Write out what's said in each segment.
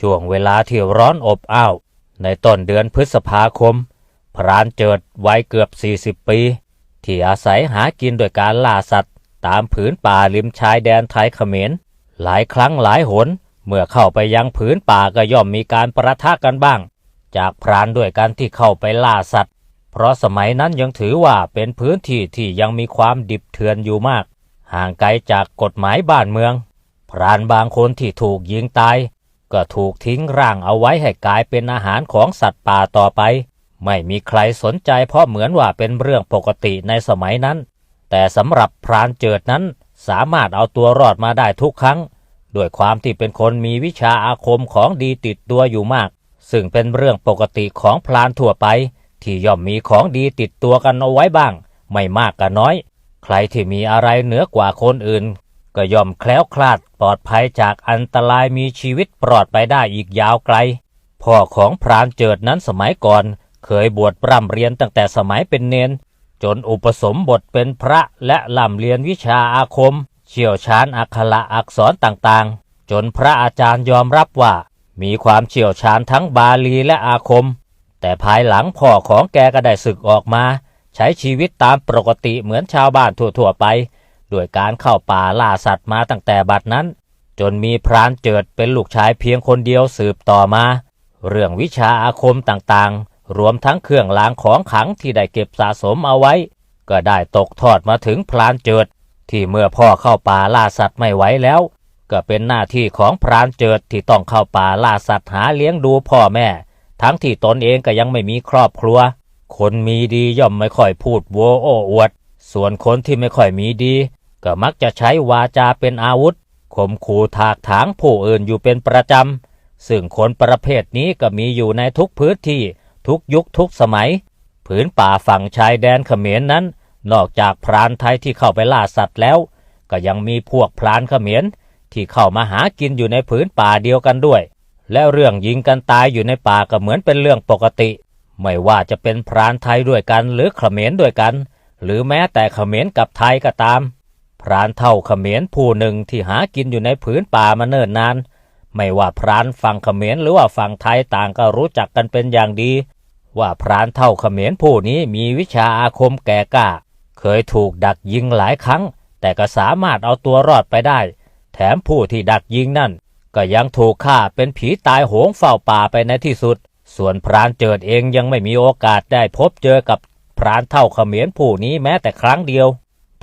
ช่วงเวลาที่ร้อนอบอ้าว ในต้นเดือนพฤษภาคม พรานเจิดวัยเกือบ 40 ปี ที่อาศัยหากินโดยการล่าสัตว์ ตามผืนป่าริมชายแดนไทยเขมร หลายครั้งหลายหน เมื่อเข้าไปยังผืนป่าก็ย่อมมีการประทะกันบ้าง จากพรานด้วยกันที่เข้าไปล่าสัตว์ เพราะสมัยนั้นยังถือว่าเป็นพื้นที่ที่ยังมีความดิบเถื่อนอยู่มาก ห่างไกลจากกฎหมายบ้านเมือง พรานบางคนที่ถูกยิงตาย ก็ถูกทิ้งร่างเอาไว้ให้กลายเป็นอาหารของสัตว์ป่าต่อไป ไม่มีใครสนใจเพราะเหมือนว่าเป็นเรื่องปกติในสมัยนั้น แต่สำหรับพรานเจิดนั้นสามารถเอาตัวรอดมาได้ทุกครั้ง ด้วยความที่เป็นคนมีวิชาอาคมของดีติดตัวอยู่มาก ซึ่งเป็นเรื่องปกติของพรานทั่วไป ที่ย่อมมีของดีติดตัวกันเอาไว้บ้าง ไม่มากก็น้อย ใครที่มีอะไรเหนือกว่าคนอื่น ก็ย่อมแคล้วคลาดปลอดภัยจากอันตรายมีชีวิตปลอดไปได้อีกยาวไกล พ่อของพรานเจิดนั้นสมัยก่อน เคยบวชร่ำเรียนตั้งแต่สมัยเป็นเนน จนอุปสมบทเป็นพระและล่ำเรียนวิชาอาคม เชี่ยวชาญอักขระอักษรต่างๆ จนพระอาจารย์ยอมรับว่า มีความเชี่ยวชาญทั้งบาลีและอาคม แต่ภายหลังพ่อของแกก็ได้ศึกออกมา ใช้ชีวิตตามปกติเหมือนชาวบ้านทั่วๆไป ด้วยการเข้าป่าล่าสัตว์มาตั้งแต่บัดนั้น จนมีพรานเจิดเป็นลูกชายเพียงคนเดียวสืบต่อมา เรื่องวิชาอาคมต่างๆ รวมทั้งเครื่องรางของขลังที่ได้เก็บสะสมเอาไว้ ก็ได้ตกทอดมาถึงพรานเจิด ที่เมื่อพ่อเข้าป่าล่าสัตว์ไม่ไหวแล้ว ก็เป็นหน้าที่ของพรานเจิดที่ต้องเข้าป่าล่าสัตว์หาเลี้ยงดูพ่อแม่ ทั้งที่ตนเองก็ยังไม่มีครอบครัว คนมีดีย่อมไม่ค่อยพูดโวโอ้อวด ส่วนคนที่ไม่ค่อยมีดี ก็มักจะใช้วาจาเป็นอาวุธข่มขู่ถากถางผู้อื่นอยู่เป็นประจำ ซึ่งคนประเภทนี้ก็มีอยู่ในทุกพื้นที่ทุกยุคทุกสมัย ผืนป่าฝั่งชายแดนเขมรนั้น นอกจากพรานไทยที่เข้าไปล่าสัตว์แล้ว ก็ยังมีพวกพรานเขมรที่เข้ามาหากินอยู่ในผืนป่าเดียวกันด้วย และเรื่องยิงกันตายอยู่ในป่าก็เหมือนเป็นเรื่องปกติ ไม่ว่าจะเป็นพรานไทยด้วยกันหรือเขมรด้วยกัน หรือแม้แต่เขมรกับไทยก็ตาม พรานเท่าเขมรผู้หนึ่งที่หากินอยู่ในผืนป่ามาเนิ่นนาน ไม่ว่าพรานฝั่งเขมรหรือว่าฝั่งไทยต่างก็รู้จักกันเป็นอย่างดี ว่าพรานเท่าเขมรผู้นี้มีวิชาอาคมแก่กล้า เคยถูกดักยิงหลายครั้ง แต่ก็สามารถเอาตัวรอดไปได้ แถมผู้ที่ดักยิงนั่น ก็ยังถูกฆ่าเป็นผีตายโหงเฝ้าป่าไปในที่สุด ส่วนพรานเจิดเองยังไม่มีโอกาสได้พบเจอกับพรานเท่าเขมรผู้นี้แม้แต่ครั้งเดียว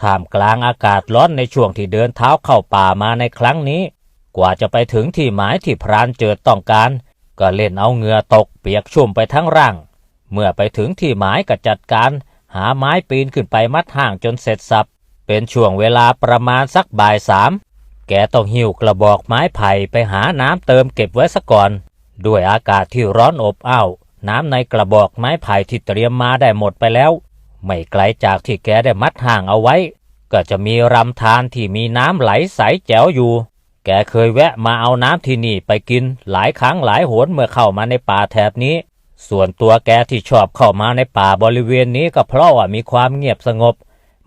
ท่ามกลางอากาศร้อนในช่วงที่เดินเท้าเข้าป่ามาในครั้งนี้ กว่าจะไปถึงที่หมายที่พรานเจิดต้องการ ก็เล่นเอาเหงื่อตกเปียกชุ่มไปทั้งร่าง เมื่อไปถึงที่หมายก็จัดการ หาไม้ปีนขึ้นไปมัดห่างจนเสร็จสับ เป็นช่วงเวลาประมาณสักบ่ายสามแกต้องหิ้วกระบอกไม้ไผ่ไปหาน้ำเติมเก็บไว้ซะก่อน ด้วยอากาศที่ร้อนอบอ้าวน้ำในกระบอกไม้ไผ่ที่เตรียมมาได้หมดไปแล้ว ไม่ไกลจากที่แกได้มัดห่างเอาไว้ ก็จะมีรำธารที่มีน้ำไหลใสแจ๋วอยู่ แกเคยแวะมาเอาน้ำที่นี่ไปกินหลายครั้งหลายหนเมื่อเข้ามาในป่าแถบนี้ ส่วนตัวแกที่ชอบเข้ามาในป่าบริเวณนี้ก็เพราะว่ามีความเงียบสงบ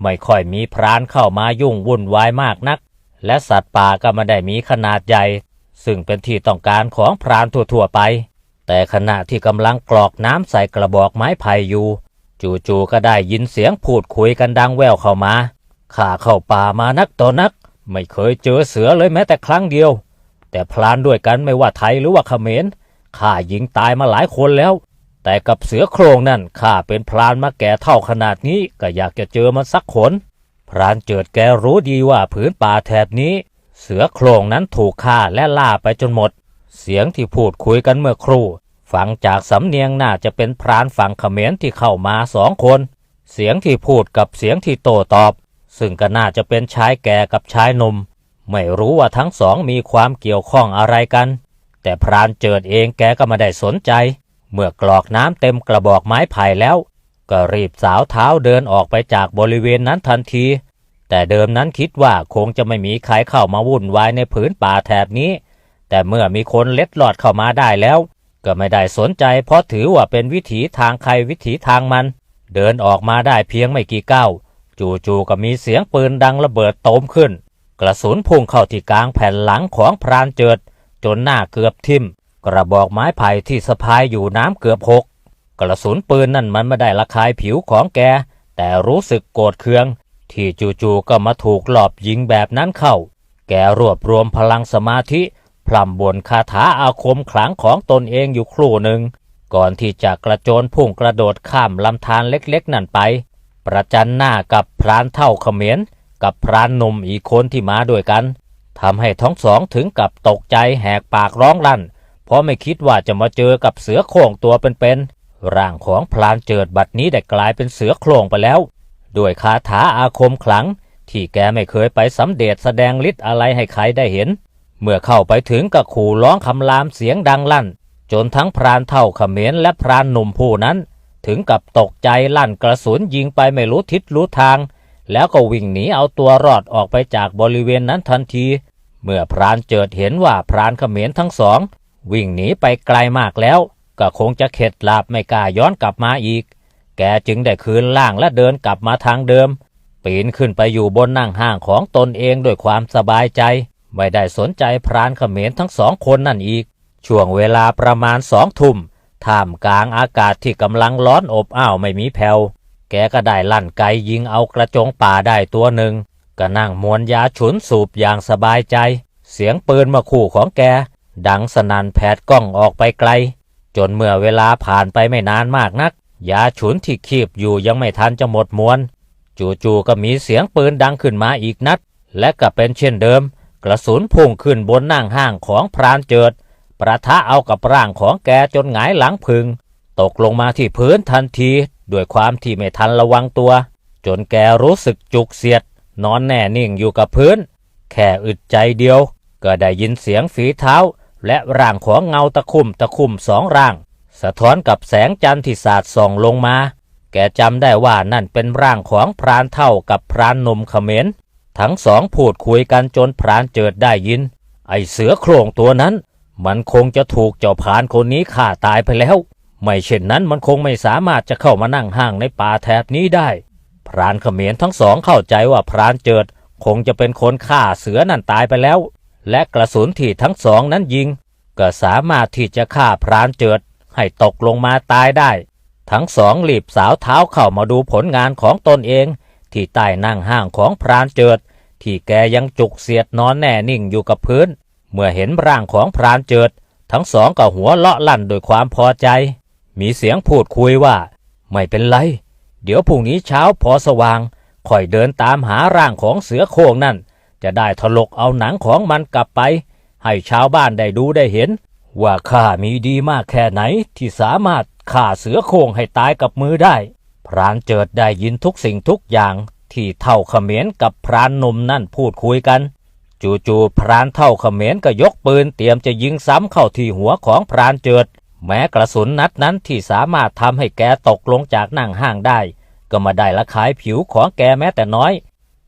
ไม่ค่อยมีพรานเข้ามายุ่งวุ่นวายมากนัก และสัตว์ป่าก็ไม่ได้มีขนาดใหญ่ ซึ่งเป็นที่ต้องการของพรานทั่วๆไป แต่ขณะที่กำลังกรอกน้ำใส่กระบอกไม้ไผ่อยู่ จู่ๆก็ได้ยินเสียงพูดคุยกันดังแว่วเข้ามา ข้าเข้าป่ามานักต่อนัก ไม่เคยเจอเสือเลยแม้แต่ครั้งเดียว แต่พลานด้วยกันไม่ว่าไทยหรือว่าเขมร ข้ายิงตายมาหลายคนแล้ว แต่กับเสือโครงนั่นข้าเป็นพลานมาแก่เท่าขนาดนี้ก็อยากจะเจอมันสักขนพรานเจิดแกรู้ดีว่าผืนป่าแถบนี้ เสือโครงนั้นถูกฆ่าและล่าไปจนหมด เสียงที่พูดคุยกันเมื่อครู่ ฟังจากสำเนียงน่าจะเป็นพรานฝั่งเขมรที่เข้ามาสองคน เสียงที่พูดกับเสียงที่โต้ตอบ ซึ่งก็น่าจะเป็นชายแก่กับชายหนุ่ม ไม่รู้ว่าทั้งสองมีความเกี่ยวข้องอะไรกัน แต่พรานเจิดเองแกก็ไม่ได้สนใจ เมื่อกรอกน้ำเต็มกระบอกไม้ไผ่แล้ว ก็รีบสาวเท้าเดินออกไปจากบริเวณนั้นทันที แต่เดิมนั้นคิดว่าคงจะไม่มีใครเข้ามาวุ่นวายในผืนป่าแถบนี้ แต่เมื่อมีคนเล็ดลอดเข้ามาได้แล้ว ก็ไม่ได้สนใจเพราะถือว่าเป็นวิถีทางใครวิถีทางมัน เดินออกมาได้เพียงไม่กี่ก้าวจู่ๆก็มีเสียงปืนดังระเบิดโตมขึ้น กระสุนพุ่งเข้าที่กลางแผ่นหลังของพรานเจิด จนหน้าเกือบทิ่ม กระบอกไม้ไผ่ที่สะพายอยู่น้ำเกือบหกกระสุนปืนนั่นมันไม่ได้ระคายผิวของแก แต่รู้สึกโกรธเคือง ที่จู่ๆก็มาถูกหลอบยิงแบบนั้นเข้า แกรวบรวมพลังสมาธิ พล่ำบนคาถาอาคมขลังของตนเองอยู่ครู่หนึ่ง ก่อนที่จะกระโจนพุ่งกระโดดข้ามลำธารเล็กๆ นั่นไป ประจันหน้ากับพรานเท่าเขมียนกับพรานหนุ่มอีกคนที่มาด้วยกันทำให้ทั้งสองถึงกับตกใจแหกปากร้องลั่น เพราะไม่คิดว่าจะมาเจอกับเสือโคร่งตัวเป็นๆร่างของพลานเจิดบัดนี้ได้กลายเป็นเสือโคร่งไปแล้ว ด้วยคาถาอาคมขลัง ที่แกไม่เคยไปสำเดชแสดงฤทธิ์อะไรให้ใครได้เห็น เมื่อเข้าไปถึงก็ขู่ร้องคำรามเสียงดังลั่น จนทั้งพรานเท่าเขมรและพรานหนุ่มผู้นั้น ถึงกับตกใจลั่นกระสุนยิงไปไม่รู้ทิศรู้ทาง แล้วก็วิ่งหนีเอาตัวรอดออกไปจากบริเวณนั้นทันที เมื่อพรานเจิดเห็นว่าพรานเขมรทั้งสอง วิ่งหนีไปไกลมากแล้ว ก็คงจะเข็ดหลาบไม่กล้าย้อนกลับมาอีก แกจึงได้คืนล่างและเดินกลับมาทางเดิม ปีนขึ้นไปอยู่บนนั่งห้างของตนเองด้วยความสบายใจ ไม่ได้สนใจพรานเขมรทั้งสองคนนั่นอีก ช่วงเวลาประมาณสองทุ่มท่ามกลางอากาศที่กำลังร้อนอบอ้าวไม่มีแผ่วแกก็ได้ลั่นไกยิงเอากระจงป่าได้ตัวหนึ่งก็นั่งมวนยาฉุนสูบอย่างสบายใจ เสียงปืนมาขู่ของแก ดังสนั่นแผดกล้องออกไปไกล จนเมื่อเวลาผ่านไปไม่นานมากนัก ยาฉุนที่คีบอยู่ยังไม่ทันจะหมดมวน จู่ๆก็มีเสียงปืนดังขึ้นมาอีกนัด และก็เป็นเช่นเดิม กระสุนพุ่งขึ้นบนนั่งห้างของพรานเจิด ประทะเอากับร่างของแกจนหงายหลังพึง ตกลงมาที่พื้นทันทีด้วยความที่ไม่ทันระวังตัว จนแกรู้สึกจุกเสียด นอนแน่นิ่งอยู่กับพื้น แค่อึดใจเดียว ก็ได้ยินเสียงฝีเท้า และร่างของเงาตะคุ่มตะคุ่มสองร่าง สะท้อนกับแสงจันทร์ที่สาดส่องลงมา แกจำได้ว่านั่นเป็นร่างของพรานเท่ากับพรานนมเขมร ทั้งสองพูดคุยกันจนพรานเจิดได้ยิน ไอเสือโคร่งตัวนั้น มันคงจะถูกเจ้าพรานคนนี้ฆ่าตายไปแล้ว ไม่เช่นนั้นมันคงไม่สามารถจะเข้ามานั่งห้างในป่าแถบนี้ได้ พรานเขมรทั้งสองเข้าใจว่าพรานเจิด คงจะเป็นคนฆ่าเสือนั่นตายไปแล้ว และกระสุนที่ทั้งสองนั้นยิง ก็สามารถที่จะฆ่าพรานเจิด ให้ตกลงมาตายได้ ทั้งสองรีบสาวเท้าเข้ามาดูผลงานของตนเอง ที่ใต้นั่งห้างของพรานเจิด ที่แกยังจุกเสียดนอนแน่นิ่งอยู่กับพื้น เมื่อเห็นร่างของพรานเจิด ทั้งสองก็หัวเลาะลั่นด้วยความพอใจ มีเสียงพูดคุยว่า ไม่เป็นไร เดี๋ยวพรุ่งนี้เช้าพอสว่างค่อยเดินตามหาร่างของเสือโคร่งนั่น จะได้ถลกเอาหนังของมันกลับไป ให้ชาวบ้านได้ดูได้เห็น ว่าข้ามีดีมากแค่ไหนที่สามารถฆ่าเสือโคร่งให้ตายกับมือได้ พรานเจิดได้ยินทุกสิ่งทุกอย่างที่เท่าเขมรกับพรานหนุ่มนั่นพูดคุยกัน จู่ๆพรานเท่าเขมรก็ยกปืนเตรียมจะยิงซ้ำเข้าที่หัวของพรานเจิด แม้กระสุนนัดนั้นที่สามารถทำให้แกตกลงจากนั่งห้างได้ ก็มาได้ละขายผิวของแกแม้แต่น้อย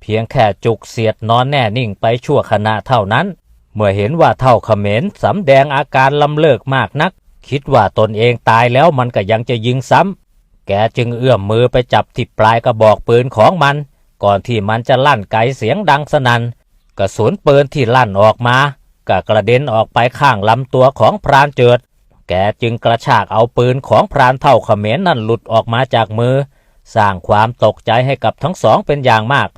เพียงแค่จุกเสียดนอนแน่นิ่งไปชั่วขณะเท่านั้น เมื่อเห็นว่าเท่าเขมรสำแดงอาการลำเลิกมากนัก คิดว่าตนเองตายแล้วมันก็ยังจะยิงซ้ำ แกจึงเอื้อมมือไปจับที่ปลายกระบอกปืนของมัน ก่อนที่มันจะลั่นไกเสียงดังสนัน่นกระสุนปืนที่ลั่นออกมาก็กระเด็นออกไปข้างลำตัวของพรานเจิด แกจึงกระชากเอาปืนของพรานเท่าเขมรนั่นหลุดออกมาจากมือ สร้างความตกใจให้กับทั้งสองเป็นอย่างมาก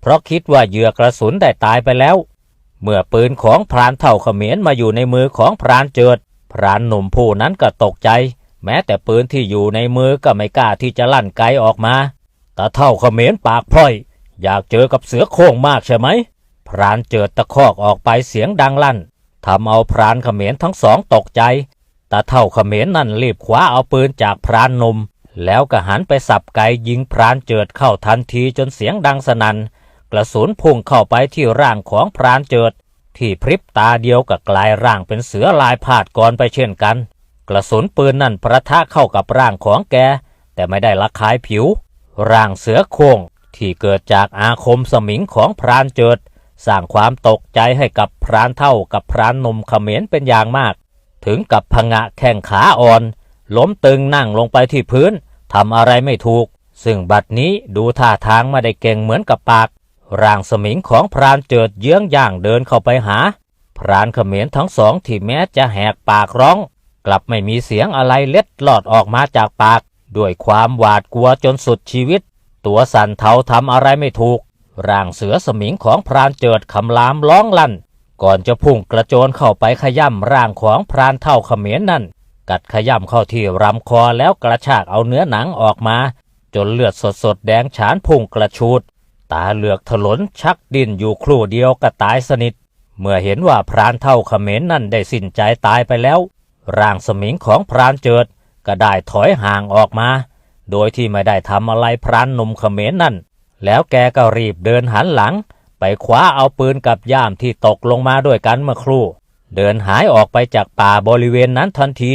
เพราะคิดว่าเหยื่อกระสุนได้ตายไปแล้ว เมื่อปืนของพรานเท่าเขมรมาอยู่ในมือของพรานเจิด พรานหนุ่มผู้นั้นก็ตกใจ แม้แต่ปืนที่อยู่ในมือก็ไม่กล้าที่จะลั่นไกออกมาต่เท่าเขมรปากพร่อย อยากเจอกับเสือโคร่งมากใช่ไหม พรานเจิดตะคอกออกไปเสียงดังลั่นทำเอาพรานเขมรทั้งสองตกใจตาเท่าเขมรนั่นรีบคว้าเอาปืนจากพรานนม แล้วก็หันไปสับไกยิงพรานเจิดเข้าทันทีจนเสียงดังสนัน่นกระสุนพุ่งเข้าไปที่ร่างของพรานเจิด ที่พริบตาเดียวกับกลายร่างเป็นเสือลายพาดก่อนไปเช่นกัน กระสุนปืนนั่นประทะเข้ากับร่างของแก แต่ไม่ได้ละคายผิว ร่างเสือโคร่งที่เกิดจากอาคมสมิงของพรานเจิด สร้างความตกใจให้กับพรานเท่ากับพรานนมเขมรเป็นอย่างมาก ถึงกับพงะแข้งขาอ่อน ล้มตึงนั่งลงไปที่พื้นทำอะไรไม่ถูก ซึ่งบัดนี้ดูท่าทางไม่ได้เก่งเหมือนกับปาก ร่างสมิงของพรานเจิดเยื้องย่างเดินเข้าไปหาพพรานเขมรทั้งสองที่แม้จะแหกปากร้อง กลับไม่มีเสียงอะไรเล็ดลอดออกมาจากปาก ด้วยความหวาดกลัวจนสุดชีวิต ตัวสันเทาทำอะไรไม่ถูก ร่างเสือสมิงของพรานเจิดคำรามร้องลั่น ก่อนจะพุ่งกระโจนเข้าไปขย่ำร่างของพรานเท่าเขมรนั่น กัดขย่ำเข้าที่รำคอแล้วกระชากเอาเนื้อหนังออกมา จนเลือดสดๆแดงฉานพุ่งกระชูด ตาเหลือกถลนชักดิ้นอยู่ครู่เดียวก็ตายสนิท เมื่อเห็นว่าพรานเท่าเขมรนั่นได้สิ้นใจตายไปแล้ว ร่างสมิงของพรานเจิดก็ได้ถอยห่างออกมา โดยที่ไม่ได้ทำอะไรพรานหนุ่มเขมรนั่น แล้วแกก็รีบเดินหันหลัง ไปคว้าเอาปืนกับย่ามที่ตกลงมาด้วยกันเมื่อครู่ เดินหายออกไปจากป่าบริเวณนั้นทันที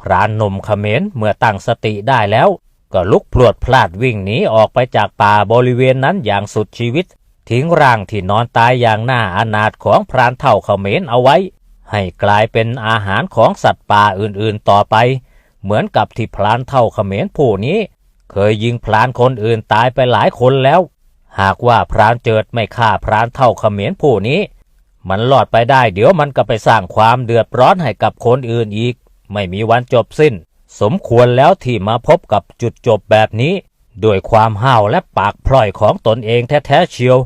พรานหนุ่มเขมรเมื่อตั้งสติได้แล้ว ก็ลุกพรวดพลาดวิ่งหนีออกไปจากป่าบริเวณนั้นอย่างสุดชีวิต ทิ้งร่างที่นอนตายอย่างหน่าอนาถของพรานเท่าเขมรเอาไว้ ให้กลายเป็นอาหารของสัตว์ป่าอื่นๆต่อไป เหมือนกับที่พรานเท่าเขมรผู้นี้ เคยยิงพรานคนอื่นตายไปหลายคนแล้ว หากว่าพรานเจิดไม่ฆ่าพรานเท่าเขมรผู้นี้ มันหลอดไปได้เดี๋ยวมันก็ไปสร้างความเดือดร้อนให้กับคนอื่นอีก ไม่มีวันจบสิ้น สมควรแล้วที่มาพบกับจุดจบแบบนี้ ด้วยความห้าวและปากพล่อยของตนเองแท้ๆเชียว